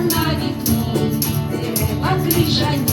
на вікні, дерева крижані.